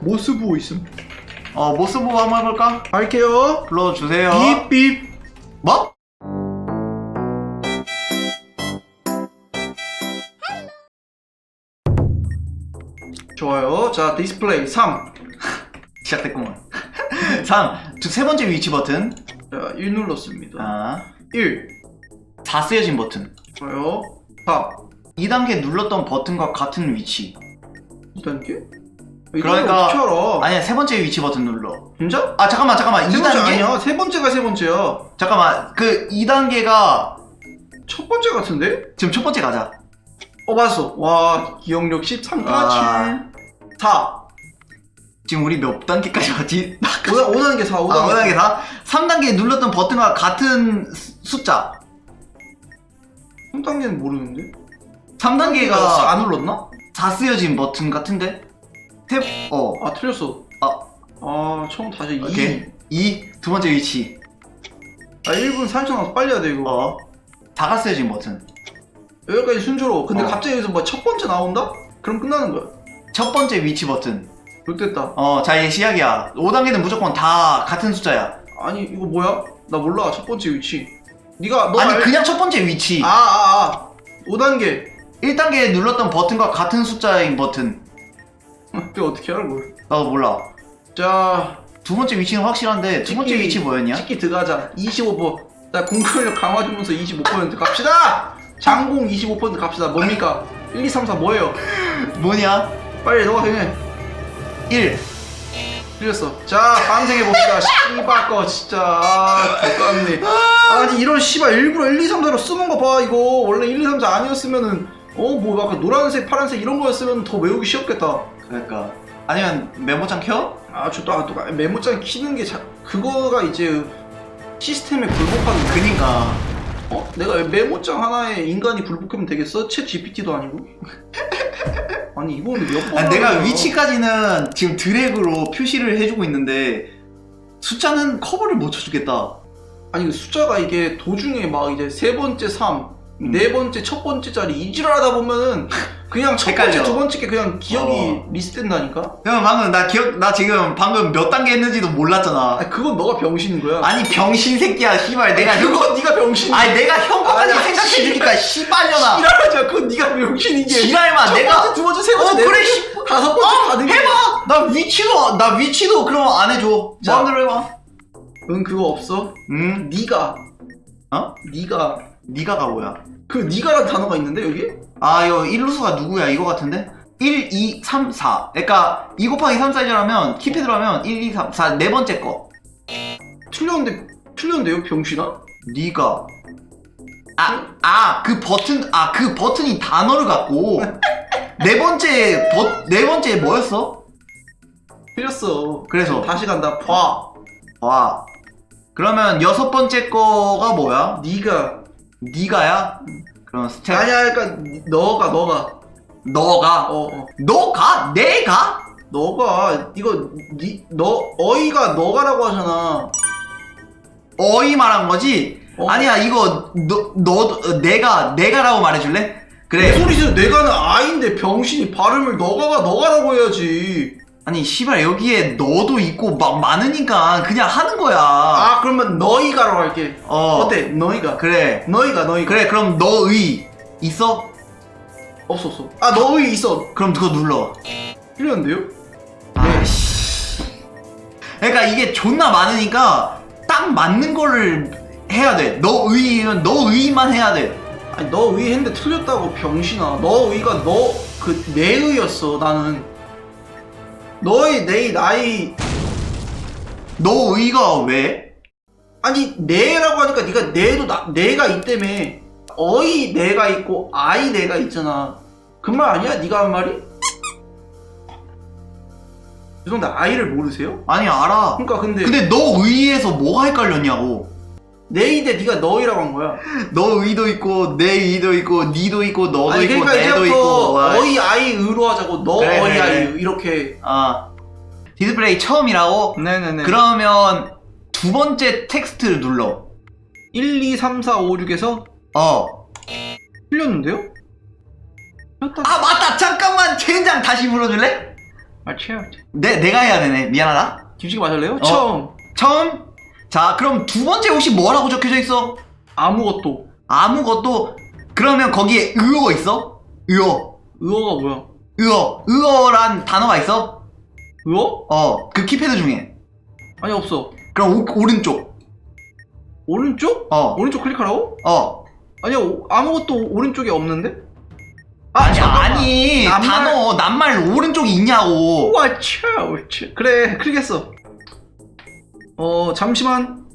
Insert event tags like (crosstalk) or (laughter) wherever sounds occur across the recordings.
모스 보고 있음. 어 모스 보고 한번 해볼까? 할게요. 불러주세요 빕빕. 뭐? 좋아요. 자, 디스플레이 3. (laughs) 시작됐구만 (laughs) 3. 세 번째 위치 버튼 자, 1 눌렀습니다. 아, 1. 다 쓰여진 버튼 좋아요. 4. 2단계 눌렀던 버튼과 같은 위치 2단계? 그러니까- 어떻게 알아? 아니야 세 번째 위치 버튼 눌러 진짜? 아 잠깐만 잠깐만 세 번째 2단계 아니야. 세 번째가 세 번째야. 잠깐만 그 2단계가 첫 번째 같은데? 지금 첫 번째 가자 어, 맞았어. 와, 기억력 13까지. 아. 4. 지금 우리 몇 단계까지 왔지? 5, 5단계 4, 5단계. 아 5단계 4? 3단계 눌렀던 버튼과 같은 수- 숫자 3단계는 모르는데? 3단계가 안 눌렀나? 다 쓰여진 버튼 같은데? 탭, 어, 아, 틀렸어. 아. 아, 처음 다시 2. 오케이. 2, 두 번째 위치. 아, 1분 30초 남았어. 빨리 해야 돼, 이거. 어. 다가 쓰여진 버튼. 여기까지 순조로워. 근데 어. 갑자기 여기서 뭐 첫 번째 나온다? 그럼 끝나는 거야. 첫 번째 위치 버튼. 좋됐다. 어, 자, 이제 시작이야. 5단계는 무조건 다 같은 숫자야. 아니, 이거 뭐야? 나 몰라. 첫 번째 위치. 네가 너 아니, 알... 그냥 첫 번째 위치. 아, 아, 아. 5단계. 1단계에 눌렀던 버튼과 같은 숫자인 버튼. (laughs) 그게 어떻게 뭘. 나도 몰라. 자, 두 번째 위치는 확실한데, 두 번째 위치 뭐였냐? 찍기 들어가자. 25%. 자, 공격력 강화 주면서 25% 갑시다! 장공 25% 갑시다. 뭡니까? 1, 2, 3, 4 뭐예요? (laughs) 뭐냐? 빨리 너가 해. 1. 틀렸어. 자, 반생해 봅시다. 씨발 거 진짜. 아, 될것같네 아니 이런 씨발 일부러 1, 2, 3, 4로 쓰는 거 봐. 이거 원래 1, 2, 3, 4 아니었으면은 어뭐 아까 노란색, 파란색 이런 거였으면 더 외우기 쉬웠겠다. 그러니까. 아니면 메모장 켜? 아, 저 또 아, 또 메모장 키는 게 자, 그거가 이제 시스템에 굴복하는 거. 그니까. 어? 내가 메모장 하나에 인간이 굴복하면 되겠어? 챗 GPT도 아니고? (laughs) 아니 이거는 몇 번? 아니, 내가? 위치까지는 지금 드래그로 표시를 해주고 있는데, 숫자는 커버를 못 쳐주겠다. 아니 그 숫자가 이게 도중에 막 이제 세 번째 3, 음. 네 번째 첫 번째 자리 이질하다 보면은 그냥 첫 번째 헷갈려. 두 번째 게 그냥 기억이 어. 리스된다니까? 형 방금 나 기억 나 지금 방금 몇 단계 했는지도 몰랐잖아. 아니 그건 너가 병신인 거야. 아니 병신 새끼야 씨발 내가 형 그건 네가 병신. 아니 내가 형 거까지 아니, 생각해 주니까 씨발려나. 지랄하자. 그건 네가 병신인 게. 지랄마 첫 내가 번째, 두 번째, 세 번째, 어, 네 그래, 번째, 씨. 다섯 번째 게. 해봐. 나 위치도 나 위치도 그럼 안 해줘. 자. 마음대로 해봐. 응 그거 없어. 응? 네가 어? 네가 니가가 뭐야? 그 네가라는 단어가 있는데 여기? 아 이거 일루수가 누구야 이거 같은데? 1, 2, 3, 4. 그러니까 2 곱하기 3 사이즈라면 키패드로 하면 1, 2, 3, 4 네 번째 거. 틀렸는데 틀렸는데요 병신아? 니가 아, 아, 그 버튼, 아, 그 버튼이 단어를 갖고 (laughs) 네 번째, 버, 네 번째 뭐였어? 틀렸어. 그래서? 다시 간다. 봐. 와. 그러면 여섯 번째 거가 뭐야? 네가 니가야? 그럼 스텝, 아니야 그러니까 너가 너가 너가? 어, 어. 너가? 내가? 너가 이거 니, 너 어이가 너가라고 하잖아. 어이 말한 거지? 어. 아니야, 이거, 너, 너, 어, 내가, 내가라고 말해줄래? 그래. 소리세요? 내가는 아인데 병신이 발음을 너가가 너가라고 해야지. 아니, 씨발, 여기에 너도 있고 막 많으니까 그냥 하는 거야. 아 그러면 너희가라고 할게. 어. 어때? 너희가. 그래. 너희가 너희가. 그래 그럼 너의 있어? 없어 없어. 아 너희 있어. 그럼 그거 눌러 틀렸는데요? 아이씨 그러니까 이게 존나 많으니까 딱 맞는 거를 해야 돼 너의는 너의만 해야 돼 아니 너의 했는데 틀렸다고 병신아. 너의가 너 그 내의였어 나는. 너의 내 나의 너의가 왜? 아니 내라고 하니까 네가 내도 나, 내가 있다며 어이 내가 있고 아이 내가 있잖아 그 말 아니야? 네가 한 말이? 죄송한데 아이를 모르세요? 아니 알아 그러니까 근데, 근데 너 의에서 뭐가 헷갈렸냐고 내인데 네가 너희라고 한 거야 너 의도 있고 내 의도 있고 니도 있고 너도 아니 있고 그러니까 내도 있고 이제부터 와, 어이 아이 의로 하자고 너 그래, 어이 그래, 아이 그래. 이렇게 아 디스플레이 처음이라고? 네네네 그러면 두 번째 텍스트를 눌러 1, 2, 3, 4, 5, 6에서 어 틀렸는데요? 틀렸다 아 맞다 잠깐만 젠장 다시 불러줄래? 아 처음 내 내가 해야 되네. 미안하다. 김치기 맞을래요? 처음 처음. 자, 그럼 두 번째 혹시 뭐라고 적혀져 있어? 아무것도 아무것도. 그러면 거기에 의어가 있어? 의어. 의어가 뭐야? 의어. 의어란 단어가 있어? 의어? 어, 그 키패드 중에. 아니 없어 그럼 오, 오른쪽. 오른쪽? 어. 오른쪽 클릭하라고? 어. 아니야 오- 아무것도 오른쪽에 없는데? 아니, 잠깐만. 아니. 낱말- 단어, 낱말 오른쪽이 있냐고. 와차 와차 그래 클릭했어 어 잠시만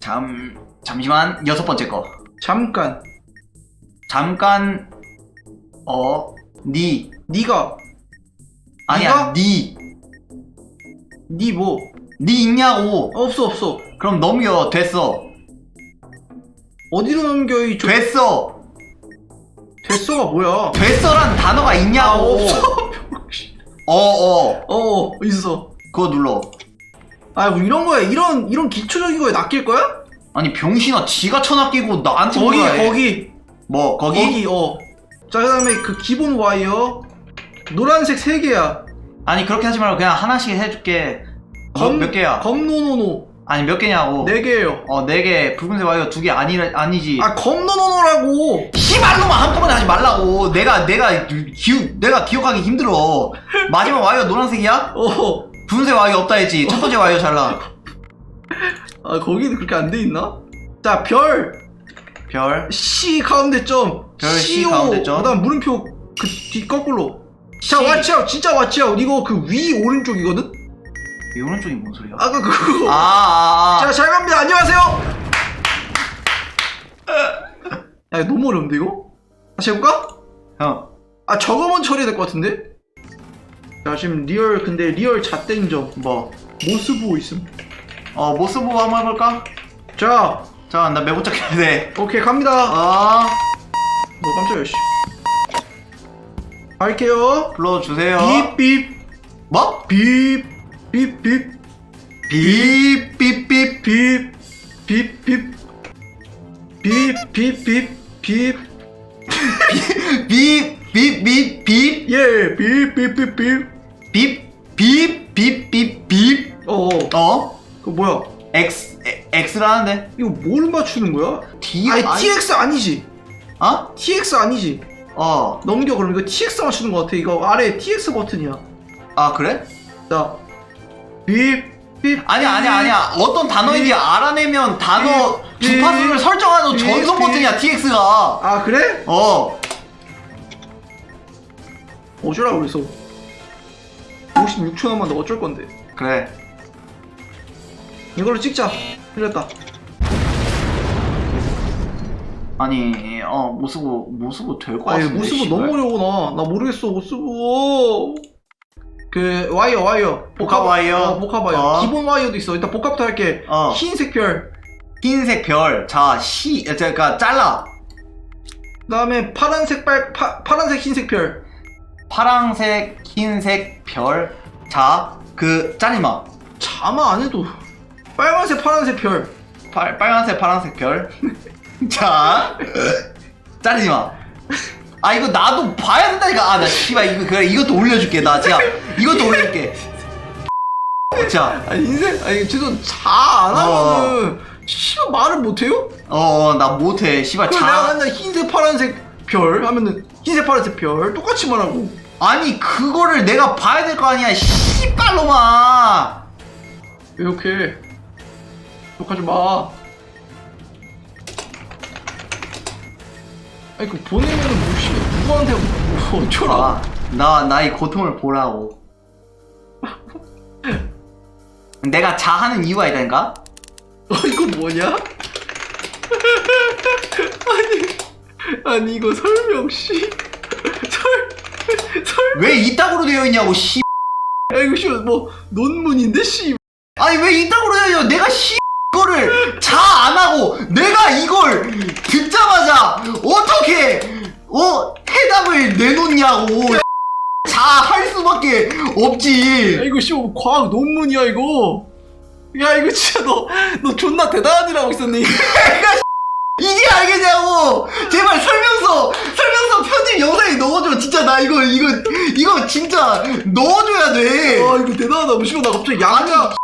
잠, 잠시만. 여섯 번째 거. 잠깐 잠깐, 어, 니. 네가 아니야, 니가? 니. 네뭐니 있냐고. 없어 없어 그럼 넘겨. 됐어. 어디로 넘겨 이 조... 됐어. 됐어가 뭐야 됐어란 단어가 아 있냐고. 없어 (laughs) 어, 어. 어 있어 그거 눌러. 아 뭐 이런 거에 이런 이런 기초적인 거에 낚일 거야? 아니, 병신아, 지가 쳐낚이고 나한테 거기 뭐라 해. 거기 뭐, 거기? 거기 어 자 그다음에 그 기본 와이어 노란색 세 개야 아니, 그렇게 하지 말고 그냥 하나씩 해줄게. 뭐, 몇 개야? 검노노노 아니, 몇 개냐고. 네 개예요 어, 네 개. 붉은색 와이어 두 개 아니, 아니지. 아 검노노노라고 씨발로만 한꺼번에 하지 말라고. 내가, 내가, 기억, 내가 기억하기 힘들어. 마지막 와이어 노란색이야? 어 붉은색 와이어 없다 했지. 첫 번째 와이어 잘라. 아 거기는 그렇게 안 돼 있나? 자 별 별. C 가운데 점 별 C CO, 가운데 점. 그다음 물음표 그 뒤 거꾸로 자 C. 왓츠아웃 진짜 왓츠아웃 이거 그 위 오른쪽이거든? 이 오른쪽이 뭔 소리야? 아까 그거 아, 아, 아. 자 잘 갑니다 안녕하세요 (laughs) 야 이거 너무 어려운데 이거? 다시 해볼까? 형. 아 저거 먼저 처리해야 될 것 같은데? 자 지금 리얼 근데 리얼 잣된 점 뭐. 모습 보고 있음 어, 모습 보고 한번 해볼까? 자 자, 나 메모 짝 해야 돼. 오케이 갑니다 아, 뭐 깜짝이야 씨 갈게요 불러주세요. 삐삐 뭐? 삐 삐, 삐, 삐, 삐, 예, 삐삐삐삐 삐, 삐. 어, 어? 그 뭐야? X, X라는데? 이거 뭘 맞추는 거야? D, 아니 TX 아니지? 어? TX 아니지? 어. 넘겨 그럼 이거 TX 맞추는 거 같아. 이거 아래 TX 버튼이야. 아, 그래? 자, 삐삐 아니야, 아니야, 아니야. 어떤 단어인지 알아내면 단어 삐, 주파수를 설정하는 삐, 전송 삐. 버튼이야, TX가. 아 그래? 어. 어쩌라고 그래서 56초 남았는데 어쩔 건데? 그래. 이걸로 찍자. 틀렸다. 아니, 어, 모스고, 모스고 될 것 아니 같은데. 씨발. 너무 어려워 나. 나 모르겠어 모습은. 그 와이어 와이어 복합 와이어. 어, 복합 와이어 어. 기본 와이어도 있어 일단 복합부터 할게 어. 흰색 별 흰색 별. 자, 시, 그러니까 잘라. 그다음에 파란색 빨 파, 파란색 흰색 별 파랑색, 흰색 별. 자, 그 짜리마. 자마 안 해도 빨간색 파란색 별 빨, 빨간색, 파란색 별. (laughs) 자, 짜리마. 아 이거 나도 봐야 된다니까. 아 나 씨발 이거 그래 이것도 올려줄게. 나 진짜 이것도 올려줄게. 자, 아니 흰색 아니 죄송 자안 어. 하면은 씨발 말을 못 해요? 어, 어, 나 못해. 씨발 그럼 내가 자. 맨날 흰색 파란색 별 하면은 흰색 파란색 별 똑같이 말하고 아니 그거를 내가 봐야 될 거 아니야. 씨발로마. 이렇게 욕하지 마 아니 그 보내면은 무시 누구한테 뭐 어쩌라 아, 나 나의 고통을 보라고. (laughs) 내가 자하는 이유가 있다니까? 어 이거 뭐냐? (laughs) 아니 아니 이거 설명 씨설설 왜 이따구로 되어 있냐고 씨. 야 이거 씨뭐 논문인데 씨 아니 왜 이따구로 되어 있냐? 내가 씨 이거를 자 안 하고 내가 이걸 듣자마자 어떻게 어 해답을 내놓냐고. 자 할 수밖에 야 없지. 이거 씨뭐 과학 논문이야 이거 야 이거 진짜 너 너 존나 하고 있었네 (laughs) 이거. 이제 알겠냐고. 제발 설명서 설명서 편집 영상에 넣어줘. 진짜 나 이거 이거 이거 진짜 넣어줘야 돼. 아 이거 대단하다. 씨발 나 갑자기 양자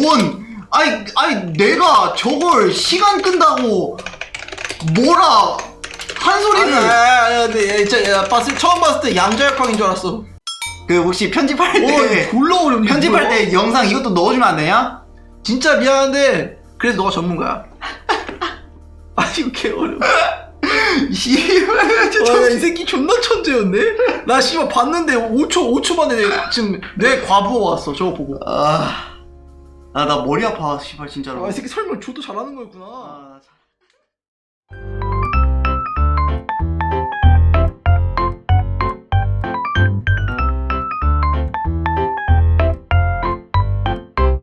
뭔? 아니 아니 내가 저걸 시간 끈다고 뭐라 한 아니 소리를. 아니 아니 근데 진짜 야, 봤을 처음 봤을 때 양자역학인 줄 알았어. 그 혹시 편집할 와때 이거 졸라 어렵네 편집할? 때 영상 이것도 넣어주면 안 되냐? 진짜 미안한데 그래도 너가 전문가야 (laughs) 아 이거 개 어려워. 씨발 진짜 와이 새끼 존나 천재였네? 나 씨발 봤는데 5초 5초 만에 내- 지금 내 과부하 왔어 저거 보고. 아, 아, 나 머리 아파, 씨발, 진짜로. 아 이 새끼 설명 줘도 잘하는 거였구나. 아, 참.